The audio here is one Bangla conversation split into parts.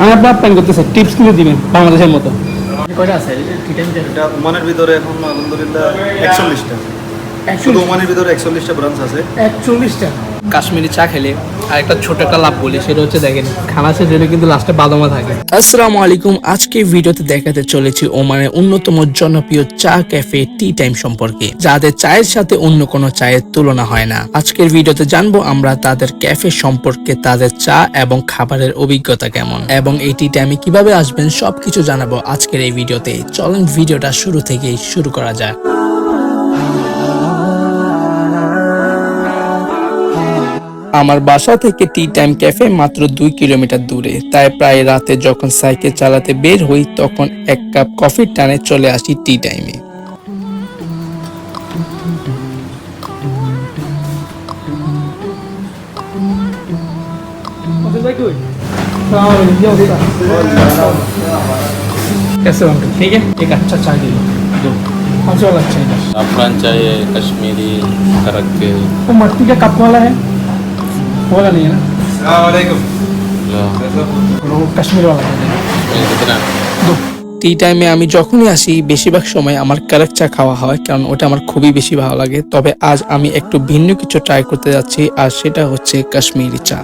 আমি আপনার প্ল্যান করতেছি টিপস কিন্তু দিবেন বাংলাদেশের মতো। কয়টা আছে? এটা ওমানের ভিতরে এখন আলহামদুলিল্লাহ একচল্লিশটা। শুধু ওমানের ভিতরে একচল্লিশটা ব্রাঞ্চ আছে। একচল্লিশটা? কাশ্মীরি চা খেলে আর একটা ছোট একটা লাভ বলি, সেটা হচ্ছে দেখেন খানা শেষ হলে কিন্তু লাস্টে বাদামা থাকে। আসসালামু আলাইকুম, আজকে ভিডিওতে দেখাতে চলেছি ওমানের অন্যতম জনপ্রিয় চা ক্যাফে টি টাইম সম্পর্কে, যাদের চায়ের সাথে অন্য কোনো চায়ের তুলনা হয় না। আজকের ভিডিওতে জানব আমরা তাদের ক্যাফে সম্পর্কে, তাদের চা এবং খাবারের অভিজ্ঞতা কেমন, এবং এই টি টাইমে কীভাবে আসবেন সবকিছু জানাব আজকের এই ভিডিওতে। চলেন ভিডিওটা শুরু থেকেই শুরু করা যাক। আমার বাসা থেকে টি টাইম ক্যাফে মাত্র দুই কিলোমিটার দূরে তাই প্রায় রাতে যখন সাইকেল চালাতে বের হই তখন এক কাপ কফির টানে চলে আসি টি টাইমে कैसे हो अंकल ठीक है एक अच्छा चाय दे दो दो कौन सा वाला अच्छा है अफगान चाहिए कश्मीरी करक के वो मट्टी का कप वाला है এই নেই না টি টাইমে আমি যখনই আসি বেশিরভাগ সময় আমার ক্যারেক চা খাওয়া হয় কারণ ওটা আমার খুবই বেশি ভালো লাগে। তবে আজ আমি একটু ভিন্ন কিছু ট্রাই করতে যাচ্ছি আর সেটা হচ্ছে কাশ্মীরি চা।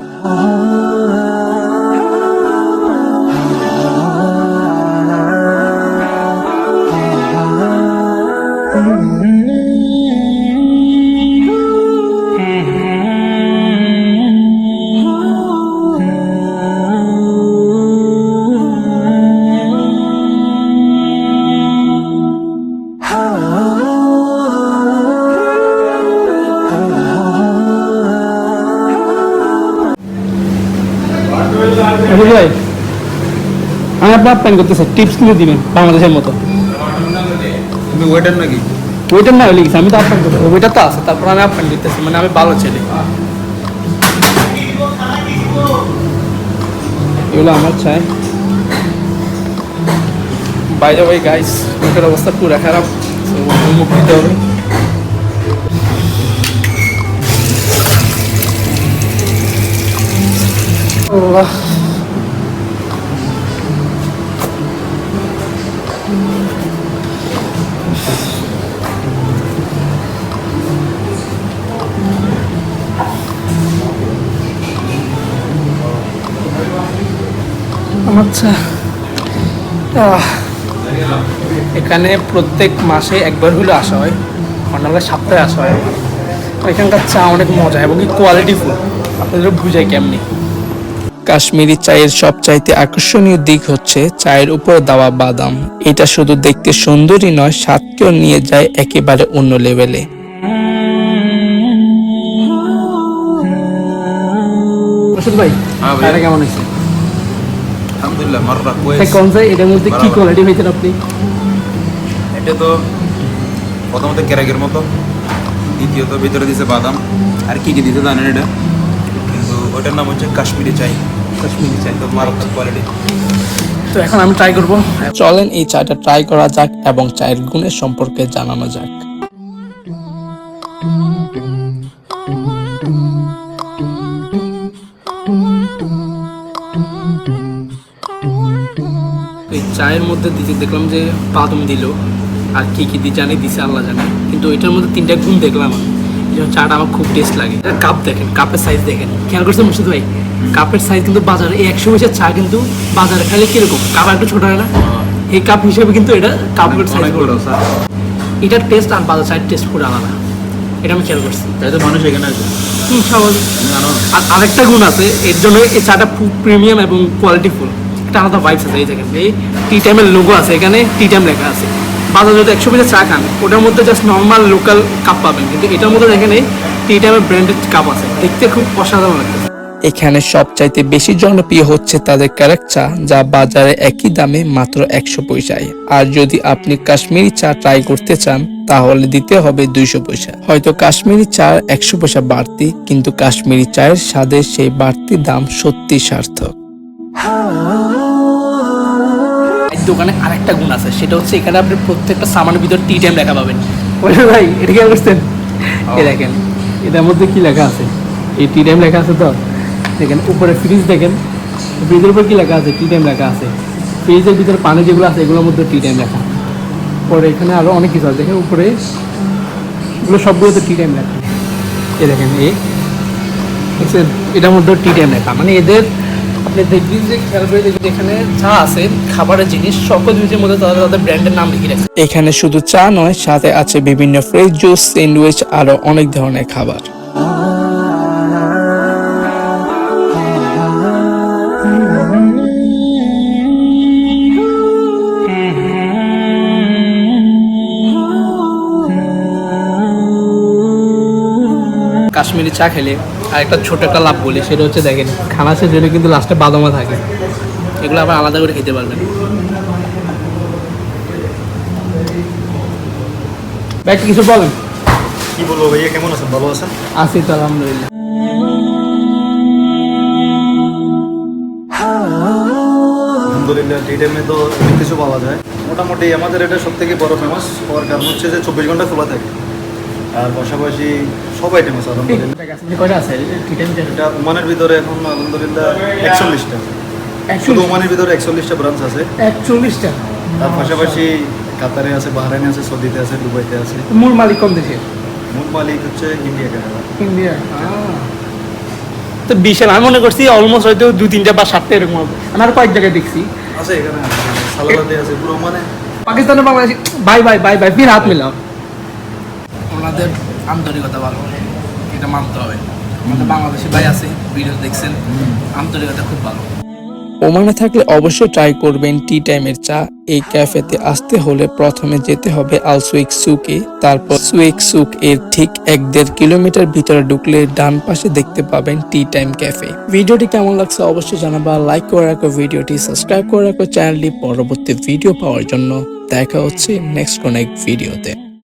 Mm-hmm. আমি আপনার প্ল্যান করতেছি টিপস কিন্তু দিবেন বাংলাদেশের মতো। তুমি ওয়েটার নাকি? ওইটার না লিখেছি আমি তো আপনার ওইটা তো আছে তারপর আমি আপনার দিতেছি মানে আমি ভালো ছেলে। এগুলো আমার চাই। বাইরে ওই গাইস মুখের অবস্থা পুরো খারাপ মুখ দিতে হবে। আল্লাহ। আচ্ছা আহ, এখানে প্রত্যেক মাসে একবার হলে আসা হয় অন্যান্য সপ্তাহে আসা হয়। এখানকার চা অনেক মজা এবং কি কোয়ালিটি ফুল আপনাদের বুঝাই কেমনি। কাশ্মীরি চায়ের সবচাইতে আকর্ষণীয় দিক হচ্ছে চায়ের উপর দেওয়া বাদাম। এটা শুধু দেখতে সুন্দরই নয় স্বাদকেও নিয়ে যায় একেবারে অন্য লেভেলে। ভাই হ্যাঁ কেমন হয়েছে? আলহামদুলিল্লাহ মাররা ভাই, কোন চাই এটার মধ্যে কি। কোয়ালিটি হয়েছেন আপনি? এটা তো প্রথমত ক্যারাকের মতো দ্বিতীয়ত ভিতরে দিছে বাদাম। আর কি কি দিতে জানেন এটা? কিন্তু ওটার নাম হচ্ছে কাশ্মীরি চাই। কাশ্মীরি চাই। তো মারাত্মক কোয়ালিটি তো এখন আমি ট্রাই করব। চলেন এই চাটা ট্রাই করা যাক এবং চায়ের গুণের সম্পর্কে জানানো যাক। এই চায়ের মধ্যে দিতে দেখলাম যে বাদাম দিল। আর কি কি দিয়ে জানি দিছে আল্লাহ জানে। কিন্তু এটার মধ্যে তিনটা গুণ দেখলাম আমি। এই চাটা আমার খুব টেস্ট লাগে। কাপ দেখেন কাপের সাইজ দেখেন। খেয়াল করছেন মুর্শিদ ভাই? কাপের সাইজ কিন্তু বাজারে এই একশো পয়সার চা কিন্তু বাজারে খালি কীরকম? কাপ একটু ছোট হয় না? এই কাপ হিসেবে কিন্তু এটা কাপের সাইজ বড় এটার টেস্ট আর বাজার চায়ের টেস্ট পুরো আলাদা। এটা আমি খেয়াল করছি। তাই তো মানুষ এখানে স্বাভাবিক আর আরেকটা গুণ আছে এর জন্য এই চাটা খুব প্রিমিয়াম এবং কোয়ালিটিফুল একটা আলাদা ভাইবস আছে এই দেখেন এই টি টাইমের লোগো আছে এখানে টি টাইম লেখা আছে। বাজারে যদি একশো পয়সা চা খান ওটার মধ্যে জাস্ট নর্মাল লোকাল কাপ পাবেন। কিন্তু এটার মধ্যে দেখেন এই টি টাইমের ব্র্যান্ডেড কাপ আছে। দেখতে খুব অসাধারণ লাগছে এখানে সবচাইতে বেশি জনপ্রিয় হচ্ছে তাদের কারেক চা যা বাজারে একই দামে মাত্র একশো পয়সায়। আর যদি আপনি কাশ্মীরি চা ট্রাই করতে চান তাহলে দিতে হবে দুইশো পয়সা। হয়তো কাশ্মীরি চা একশো পয়সা বাড়তি কিন্তু কাশ্মীরি চায়ের স্বাদের সেই বাড়তি দাম সত্যি সার্থক। দোকানে আরেকটা গুণ আছে সেটা হচ্ছে এখানে আপনি প্রত্যেকটা সামানের ভিতর টি টাইম লেখা পাবেন। ভাই এটা কি বুঝতেন এ দেখেন। এটার মধ্যে কি লেখা আছে? এই টি টাইম লেখা আছে তো? দেখেন উপরে ফ্রিজ দেখেন। ফ্রিজের উপর কি লেখা আছে? টি টাইম লেখা আছে। ফ্রিজের ভিতরে পানি যেগুলো আছে এগুলোর মধ্যে টি টাইম লেখা। পরে এখানে আরও অনেক কিছু আছে। দেখেন উপরে এগুলো সবগুলোতে টি টাইম লেখা। এ দেখেন এই দেখছেন? এটার মধ্যে টি টাইম লেখা। মানে এদের আপনি দেখবেন যে খেয়াল করে দেখবেন এখানে যা আছে খাবারের জিনিস সকল জিনিসের মধ্যে তাদের তাদের ব্র্যান্ডের নাম লিখে রাখছে। এখানে শুধু চা নয় সাথে আছে বিভিন্ন ফ্রেশ জুস স্যান্ডউইচ আরও অনেক ধরনের খাবার। কাশ্মীরি চা খেলে আর একটা ছোট একটা লাভ বলি সেটা হচ্ছে দেখেন খানা শেষ হলে কিন্তু লাস্টে বাদামা থাকে। এগুলো আবার আলাদা করে খেতে পারবেন। ভাই কিছু বলেন? কি বলব ভাইয়া কেমন আছেন? ভালো আছেন? আছি তো আলহামদুলিল্লাহ। আলহামদুলিল্লাহ টি টাইমে তো অনেক কিছু পাওয়া যায়। মোটামুটি আমাদের এটা সব থেকে বড় ফেমাস হওয়ার কারণ হচ্ছে যে চব্বিশ ঘণ্টা খোলা থাকে। আর পাশাপাশি সব আইটেম আছে আলহামদুলিল্লাহ। কয়টা আছে? এটা ওমানের ভিতরে এখন আলহামদুলিল্লাহ একচল্লিশটা। শুধু ওমানের ভিতরে একচল্লিশটা ব্রাঞ্চ আছে। একচল্লিশটা? তার পাশাপাশি কাতারে আছে বাহরাইনে আছে সৌদিতে আছে দুবাইতে আছে। মূল মালিক কোন দেশের? মূল মালিক হচ্ছে ইন্ডিয়া কানাডা। ইন্ডিয়া তো বিশাল আমি মনে করছি অলমোস্ট হয়তো দু তিনটা বা সাতটা এরকম হবে। আমি আর কয়েক জায়গায় দেখছি। আছে এখানে আছে আছে পুরো মানে। পাকিস্তানের Bangladesh bye bye bye bye ফির হাত মিলাও। ওনাদের আন্তরিকতা ভালো। এটা মানতে হবে। আমাদের বাংলাদেশি ভাই আছে ভিডিও দেখছেন আন্তরিকতা খুব ভালো। ওমানে থাকলে অবশ্যই ট্রাই করবেন টি টাইমের চা। এই ক্যাফেতে আসতে হলে প্রথমে যেতে হবে আলসুইক সুকে তারপর সুইক সুক এর ঠিক এক দেড় কিলোমিটার ভিতরে ঢুকলে ডান পাশে দেখতে পাবেন টি টাইম ক্যাফে। ভিডিওটি কেমন লাগছে অবশ্যই জানাবা লাইক করে রাখো ভিডিওটি সাবস্ক্রাইব করে রাখো চ্যানেলটি পরবর্তী ভিডিও পাওয়ার জন্য। দেখা হচ্ছে নেক্সট কোন এক ভিডিওতে।